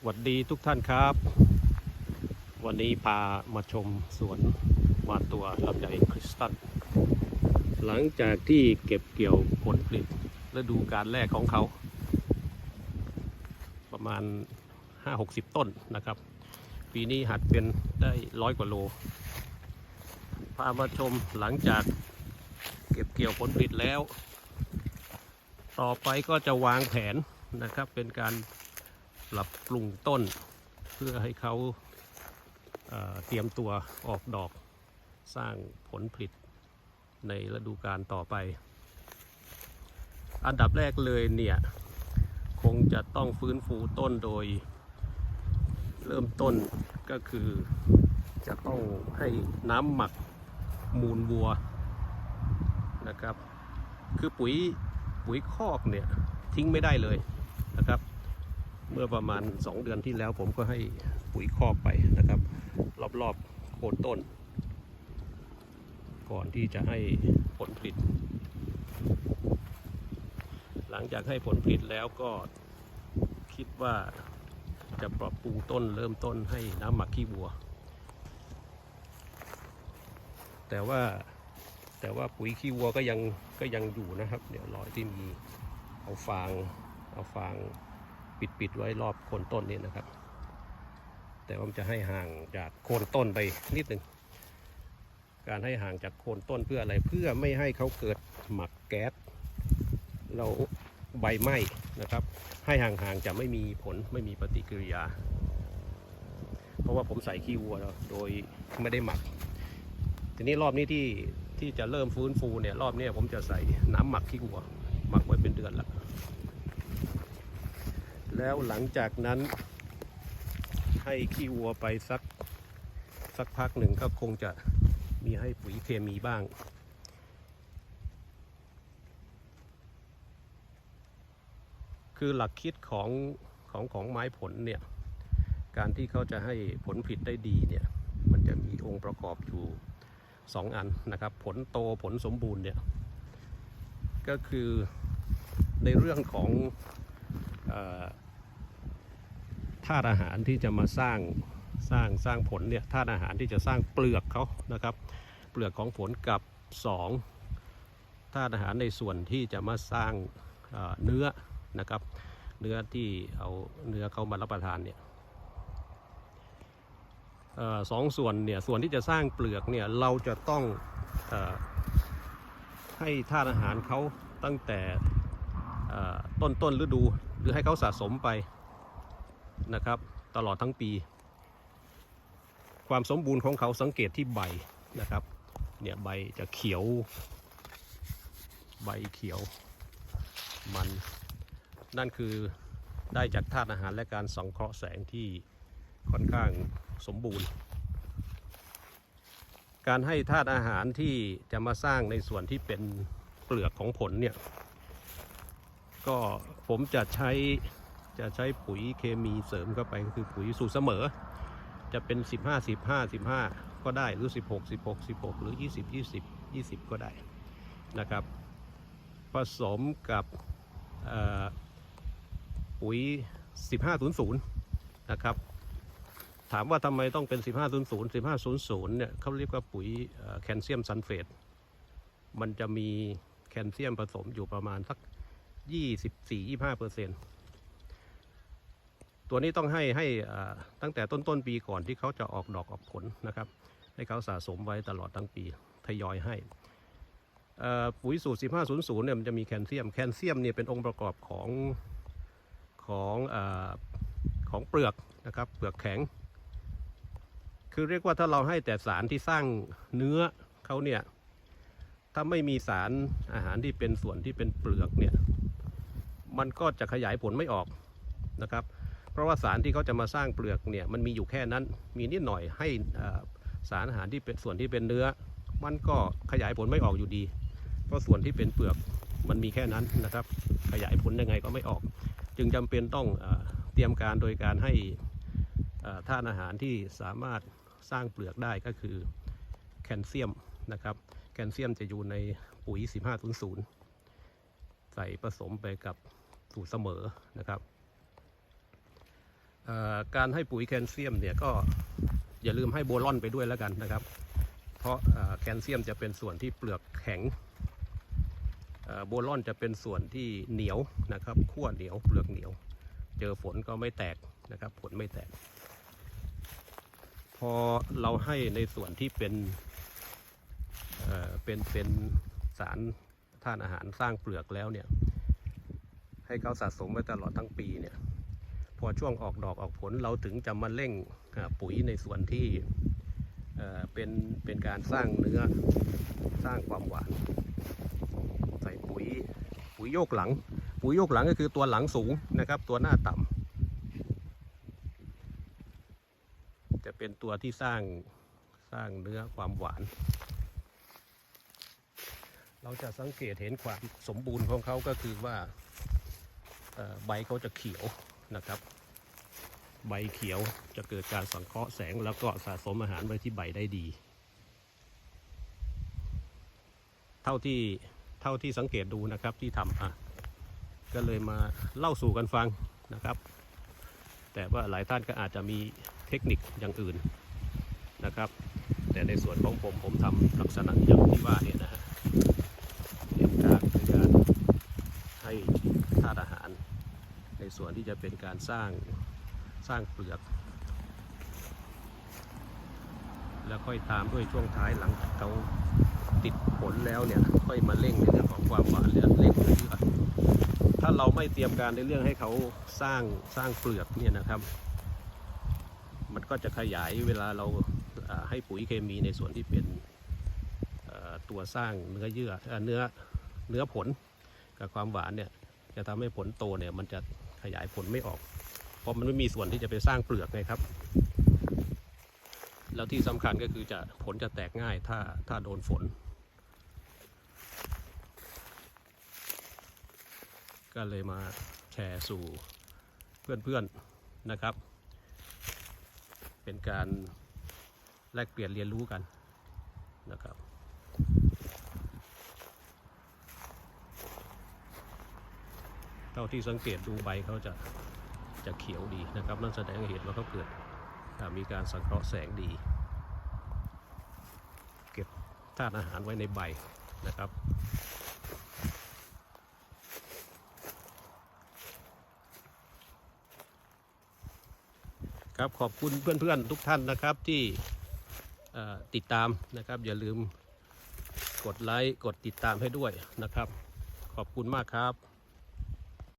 สวัสดีทุกท่านครับ วันนี้พามาชมสวนวานตัวลำไยคริสตัลหลังจากที่เก็บเกี่ยวผลผลิตฤดูการแรกของเขา ประมาณ 5-60 ต้นนะครับ ปีนี้หัดเป็นได้ร้อยกว่าโล พามาชมหลังจากเก็บเกี่ยวผลผลิตแล้ว ต่อไปก็จะวางแผนนะครับเป็นการ ปรับปรุงต้น เพื่อให้เขาเเตรียมตัวออกดอกสร้างผลผลิตในฤดูกาลต่อไป อันดับแรกเลยเนี่ย คงจะต้องฟื้นฟูต้นโดย เริ่มต้นก็คือจะต้องให้น้ำหมักมูลวัวนะครับ คือปุ๋ยปุ๋ยคอกเนี่ยทิ้งไม่ได้เลยนะครับ เมื่อประมาณ 2 เดือนที่แล้วผมก็ให้ปุ๋ยครอกไปนะครับ รอบๆโคนต้น ก่อนที่จะให้ผลผลิต หลังจากให้ผลผลิตแล้วก็คิดว่าจะปรับปรุงต้นเริ่มต้นให้น้ำหมักขี้วัว แต่ว่าแต่ว่าปุ๋ยขี้วัวก็ยังก็ยังอยู่นะครับ เดี๋ยวรอยที่มีเอาฟางเอาฟาง ปิดปิดไว้รอบโคนต้นนี่นะครับ แต่ว่ามันจะให้ห่างจากโคนต้นไปนิดหนึ่งการให้ห่างจากโคนต้นเพื่ออะไรเพื่อไม่ให้เขาเกิดหมักแก๊สเราใบไหม้นะครับ ให้ห่างๆจะไม่มีผลไม่มีปฏิกิริยา เพราะว่าผมใส่ขี้วัวแล้วโดยไม่ได้หมัก ทีนี้รอบนี้ที่ที่จะเริ่มฟื้นฟูเนี่ยรอบนี้ผมจะใส่น้ำหมักขี้วัว หมักไว้เป็นเดือนละ แล้วหลังจากนั้นให้ขี้วัวไปสักสักพักหนึ่งก็คงจะมีให้ปุ๋ยเคมีบ้าง คือหลักคิดของของของไม้ผลเนี่ย การที่เขาจะให้ผลผลิตได้ดีเนี่ย มันจะมีองค์ประกอบอยู่สองอันนะครับ ผลโตผลสมบูรณ์เนี่ย ก็คือในเรื่องของอ ธาตุอาหารที่จะมาสร้างสร้างสร้างผลเนี่ยธาตุอาหารที่จะสร้างเปลือกเขานะครับ เปลือกของผลกับ2ธาตุอาหารในส่วนที่จะมาสร้างเนื้อนะครับ เนื้อที่เอาเนื้อเขามารับประทานเนี่ยอสองส่วนเนี่ยส่วนที่จะสร้างเปลือกเนี่ยเราจะต้องอให้ธาตุอาหารเขาตั้งแต่ต้นต้นฤดูหรือให้เขาสะสมไป นะครับ ตลอดทั้งปี ความสมบูรณ์ของเขาสังเกตที่ใบนะครับ เนี่ยใบจะเขียว ใบเขียวมัน นั่นคือได้จากธาตุอาหารและการสังเคราะห์แสงที่ค่อนข้างสมบูรณ์ การให้ธาตุอาหารที่จะมาสร้างในส่วนที่เป็นเปลือกของผลเนี่ย ก็ผมจะใช้ จะใช้ปุ๋ยเคมีเสริมเข้าไปก็คือปุ๋ยสูตรเสมอ จะเป็น 15 15 15 ก็ได้หรือ 16 16 16 หรือ 20 20 20 ก็ได้นะครับ ผสมกับปุ๋ย 1500 นะครับ ถามว่าทำไมต้องเป็น 1500 1500 เนี่ยเขาเรียกว่าปุ๋ยแคลเซียมซัลเฟตมันจะมีแคลเซียมผสมอยู่ประมาณสัก 24-25เปอร์เซ็นต์ ตัวนี้ต้องให้ให้ตั้งแต่ต้นต้นปีก่อนที่เขาจะออกดอกออกผลนะครับ ให้เขาสะสมไว้ตลอดทั้งปีทยอยให้ปุ๋ยสูตร 1500 เนี่ยมันจะมีแคลเซียม แคลเซียมเนี่ยเป็นองค์ประกอบของของอของเปลือกนะครับ เปลือกแข็ง คือเรียกว่าถ้าเราให้แต่สารที่สร้างเนื้อเขาเนี่ย ถ้าไม่มีสารอาหารที่เป็นส่วนที่เป็นเปลือกเนี่ย มันก็จะขยายผลไม่ออกนะครับ เพราะว่าสารที่เขาจะมาสร้างเปลือกเนี่ยมันมีอยู่แค่นั้น มีนิดหน่อยให้สารอาหารที่เป็นส่วนที่เป็นเนื้อ มันก็ขยายผลไม่ออกอยู่ดี เพราะส่วนที่เป็นเปลือกมันมีแค่นั้นนะครับ ขยายผลยังไงก็ไม่ออก จึงจำเป็นต้องเตรียมการโดยการให้ธาตุอาหารที่สามารถสร้างเปลือกได้ก็คือแคลเซียมนะครับ แคลเซียมจะอยู่ในปุ๋ย 1500 ใส่ผสมไปกับสูตรเสมอนะครับ การให้ปุ๋ยแคลเซียมเนี่ยก็อย่าลืมให้โบรอนไปด้วยแล้วกันนะครับ เพราะแคลเซียมจะเป็นส่วนที่เปลือกแข็งโบรอนจะเป็นส่วนที่เหนียวนะครับขั้วเหนียวเปลือกเหนียว เจอฝนก็ไม่แตกนะครับ ผลไม่แตก พอเราให้ในส่วนที่เป็นเป็นเป็นสารธาตุอาหารสร้างเปลือกแล้วเนี่ย ให้เขาสะสมไว้ตลอดทั้งปีเนี่ย พอช่วงออกดอกออกผลเราถึงจะมาเร่งปุ๋ยในส่วนที่เป็นเป็นการสร้างเนื้อสร้างความหวาน ใส่ปุ๋ยปุ๋ยโยกหลัง ปุ๋ยโยกหลังก็คือตัวหลังสูงนะครับ ตัวหน้าต่ำจะเป็นตัวที่สร้างสร้างเนื้อความหวาน เราจะสังเกตเห็นความสมบูรณ์ของเขาก็คือว่าใบเขาจะเขียว นะครับ ใบเขียวจะเกิดการสังเคราะห์แสงแล้วก็สะสมอาหารไว้ที่ใบได้ดี เท่าที่เท่าที่สังเกตดูนะครับที่ทำอะก็เลยมาเล่าสู่กันฟังนะครับ แต่ว่าหลายท่านก็อาจจะมีเทคนิคอย่างอื่นนะครับ แต่ในส่วนของผมผมทำลักษณะอย่างที่ว่าเนี่ยนะฮะเรียนการคือการให้ธาตุอาหาร ใน ส่วนที่จะเป็นการสร้างสร้างเปลือก แล้วค่อยตามด้วยช่วงท้ายหลังจากเขาติดผลแล้วเนี่ยค่อยมาเร่งในเรื่องของความหวานเรื่องเร่งเนื้อถ้าเราไม่เตรียมการในเรื่องให้เขาสร้างสร้างเปลือกเนี่ยนะครับ มันก็จะขยายเวลาเราให้ปุ๋ยเคมีในส่วนที่เป็นตัวสร้างเนื้อเยื่อเนื้อเนื้อผลกับความหวานเนี่ย จะทำให้ผลโตเนี่ยมันจะขยายผลไม่ออก เพราะมันไม่มีส่วนที่จะไปสร้างเปลือกไงครับ แล้วที่สำคัญก็คือจะผลจะแตกง่ายถ้าถ้าโดนฝน ก็เลยมาแชร์สู่เพื่อนๆนะครับ เป็นการแลกเปลี่ยนเรียนรู้กันนะครับ ท่าที่สังเกตดูใบเขาจะจะเขียวดีนะครับ นั่นแสดงให้เห็นว่าเขาเกิดมีการสังเคราะห์แสงดี เก็บธาตุอาหารไว้ในใบนะครับครับขอบคุณเพื่อนๆทุกท่านนะครับที่ติดตามนะครับ อย่าลืมกดไลค์กดติดตามให้ด้วยนะครับ ขอบคุณมากครับ